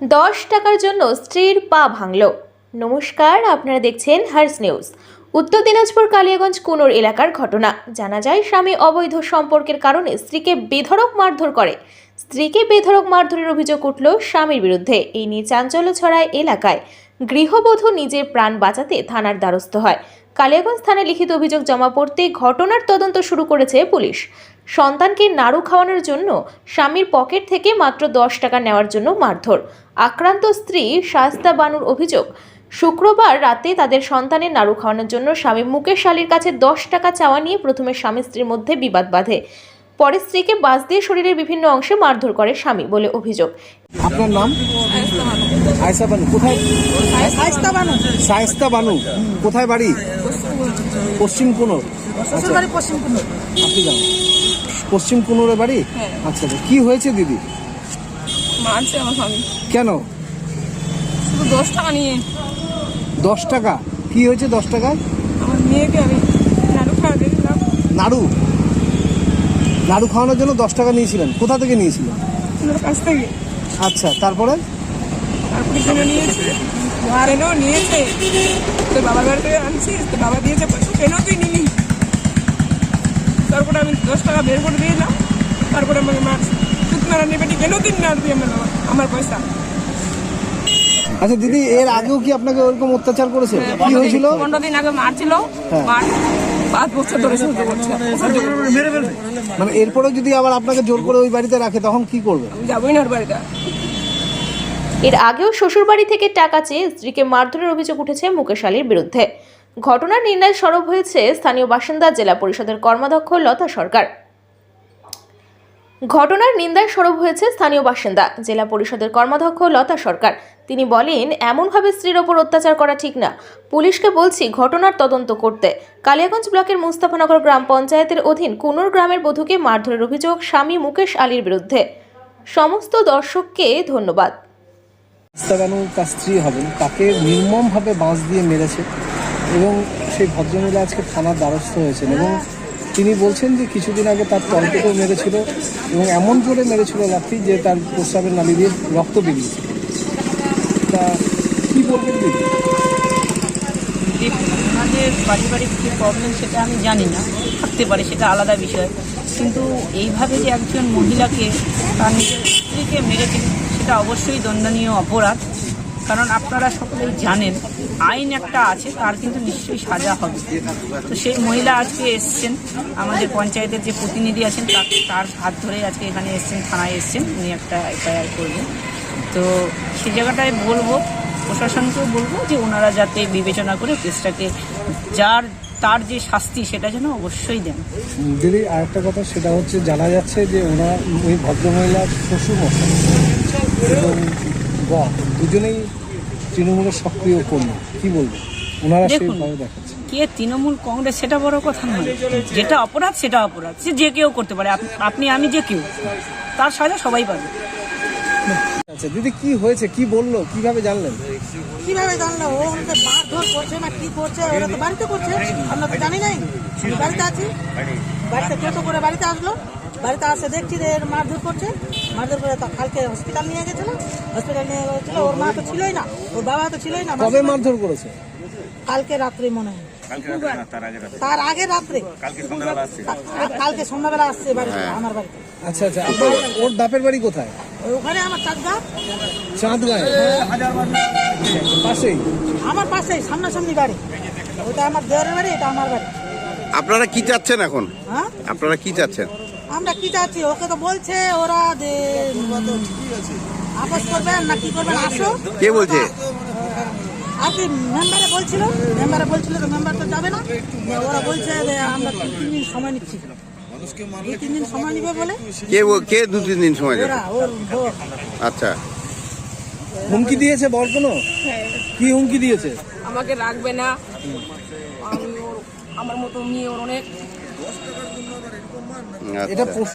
দশ টাকার জন্য স্ত্রীর পা ভাঙল। নমস্কার, আপনারা দেখছেন হার্স নিউজ। উত্তর দিনাজপুর কালিয়াগঞ্জ কুনোর এলাকার ঘটনা। জানা যায়, স্বামী অবৈধ সম্পর্কের কারণে স্ত্রীকে বেধড়ক মারধর করে। স্ত্রীকে বেধড়ক মারধরের অভিযোগ উঠল স্বামীর বিরুদ্ধে। এই নিয়ে চাঞ্চল্য ছড়ায় এলাকায়। গৃহবধূ নিজের প্রাণ বাঁচাতে থানার দ্বারস্থ হয়। কালিয়াগঞ্জ থানায় লিখিত অভিযোগ জমা পড়তে ঘটনার তদন্ত শুরু করেছে পুলিশ। সন্তানকে নাড়ু খাওয়ানোর জন্য স্বামীর পকেট থেকে মাত্র দশ টাকা নেওয়ার জন্য মারধর। আক্রান্ত স্ত্রী শাস্তা বানুর অভিযোগ শুক্রবার রাতে তাদের সন্তানের নাড়ু খাওয়ানোর জন্য স্বামী মুকেশ আলীর কাছে দশ টাকা চাওয়া নিয়ে প্রথমে স্বামী স্ত্রীর মধ্যে বিবাদ বাঁধে। পরে স্ত্রীকে বাস দিয়ে শরীরের বিভিন্ন অংশে মারধর করে স্বামী বলে অভিযোগ। আপনার নাম? আয়সা বানু। কোথায়? বানু। কোথায় বাড়ি? পশ্চিম আপনি পশ্চিম কুনোরে বাড়ি? হ্যাঁ। আচ্ছা আচ্ছা। কি হয়েছে দিদি? মারছে আমার স্বামী। কেন? শুধু দশ টাকা নিয়ে। দশ টাকা? কি হয়েছে দশ টাকায়? আমার মেয়েকে আমি নাড়ু খাওয়া দিয়েছিলাম নাড়ু? নাড়ু খাওয়ানোর জন্য দশ টাকা নিয়েছিলেন। কোথা থেকে নিয়েছিলেন? কাছ থেকে। আচ্ছা তারপরে? তারপরে কিনে নিয়েছে। আর এনেও নিয়েছে। তোর বাবার বাড়ি থেকে আনছি তোর বাবা দিয়েছে কেন তুই তারপরে আমি দশ টাকা বের করে দিয়েছিলাম। তারপরে আমাকে তুই না নেবেটি কেন তুই মারবি আমার বাবা আমার পয়সা। আচ্ছা দিদি এর আগেও কি আপনাকে ওরকম অত্যাচার করেছে? কি হয়েছিল? পনেরো দিন আগে মারছিল। হ্যাঁ। মার পাঁচ বছর ধরে সহ্য করছে মানে এরপরে যদি আবার আপনাকে জোর করে ওই বাড়িতে রাখে তখন কি করবে? আমি যাবোই না ওর বাড়িতে। এর আগেও শ্বশুরবাড়ি থেকে টাকা চেয়ে স্ত্রীকে মারধরের অভিযোগ উঠেছে মুকেশ আলীর বিরুদ্ধে। ঘটনার নির্ণয় সরব হয়েছে স্থানীয় বাসিন্দা জেলা পরিষদের কর্মাধ্যক্ষ লতা সরকার। ঘটনার নিন্দায় সরব হয়েছে স্থানীয় বাসিন্দা জেলা পরিষদের কর্মাধ্যক্ষ লতা সরকার। তিনি বলেন, এমনভাবে স্ত্রীর ওপর অত্যাচার করা ঠিক না। পুলিশকে বলছি ঘটনার তদন্ত করতে। কালিয়াগঞ্জ ব্লকের মুস্তাফানগর গ্রাম পঞ্চায়েতের অধীন কুনুর গ্রামের বধূকে মারধরের অভিযোগ স্বামী মুকেশ আলীর বিরুদ্ধে। সমস্ত দর্শককে ধন্যবাদ। স্ত্রী হবেন তাকে নির্মমভাবে বাঁশ দিয়ে মেরেছে। এবং সেই ভদ্রমহিলা আজকে থানার দ্বারস্থ হয়েছেন এবং তিনি বলছেন যে কিছুদিন আগে তার তলপেটেও মেরেছিল এবং এমন জোরে মেরেছিল লাথি যে তার প্রস্রাবের নালি দিয়ে রক্ত বেরিয়েছিল তা কী বলবেন দিদি? ওনাদের পারিবারিক যে প্রবলেম সেটা আমি জানি না, থাকতে পারে, সেটা আলাদা বিষয়। কিন্তু এইভাবে যে একজন মহিলাকে তার নিজের স্ত্রীকে মেরেছে, সেটা অবশ্যই দণ্ডনীয় অপরাধ। কারণ আপনারা সকলেই জানেন আইন একটা আছে তার কিন্তু নিশ্চয়ই সাজা হবে। তো সেই মহিলা আজকে এসছেন আমাদের পঞ্চায়েতের যে প্রতিনিধি আছেন তার তার হাত ধরে আজকে এখানে এসছেন থানায় এসছেন উনি একটা এফআইআর করবেন। তো সেই জায়গাটায় বলব প্রশাসনকেও বলব যে ওনারা যাতে বিবেচনা করে কেসটাকে যার তার যে শাস্তি সেটা যেন অবশ্যই দেন। দিদি আরেকটা কথা সেটা হচ্ছে জানা যাচ্ছে যে ওনার ওই ভদ্রমহিলার শ্বশুর এবং বর দুজনেই তৃণমূলের সক্রিয় কর্মী। কি বলব? ওনারা। সেইভাবে দেখাচ্ছে। কে তৃণমূল কংগ্রেস সেটা বড় কথা নয়। যেটা অপরাধ সেটা অপরাধ। সে যে কেউ করতে পারে আপ- আপনি আমি যে কেউ। তার সাজা সবাই পাবে। আচ্ছা দিদি কি হয়েছে? কি বলল? কীভাবে জানলেন? কীভাবে জানলো ও আমাকে মারধর করছে না কি করছে ওরা তো বাড়িতে করছে। আমরা তো জানি নাই। বাড়িতে আছি। বাড়িতে টোটো করে বাড়িতে আসলো বাড়িতে আসে দেখছি যে এর মারধর করছে। মারধর করে তা কালকে হসপিটাল নিয়ে গেছিল। হসপিটাল নিয়ে গেছিল ওর মা তো ছিলই না ওর বাবা তো ছিলই না কবে মারধর করেছে? কালকে রাত্রে মনে হয়। তার আগে রাত্রে। কালকে সন্ধ্যাবেলা আসছে। বাড়িতে আমার বাড়িতে। আচ্ছা আচ্ছা আপনার ওর বাপের বাড়ি কোথায়? ওই ওখানে আমার চাচগা চাঁদ পাশেই? আমার পাশেই সামনাসামনি বাড়ি। ওটা আমার দেওয়ারের বাড়ি এটা আমার বাড়ি। আপনারা কি চাচ্ছেন এখন? হ্যাঁ? আপনারা কি চাচ্ছেন? আমরা কি চাচ্ছি? ওকে তো বলছে ওরা যে আপস করবেন না কি করবেন আসো। কে বলছে? আর কি মেম্বারে বলছিল? মেম্বারে বলছিল তো মেম্বার তো যাবে না। ওরা বলছে যে আমরা তিন দিন সময় নিচ্ছি। দুই তিন দিন সময় নিবে বলে। কে কে দু তিন দিন সময় ওর আচ্ছা। হুমকি দিয়েছে বল কোনো? কি হুমকি দিয়েছে? আমাকে রাখবে না। আমি ওর আমার মতো মেয়ে ওর অনেক। এটা আচ্ছা। পশু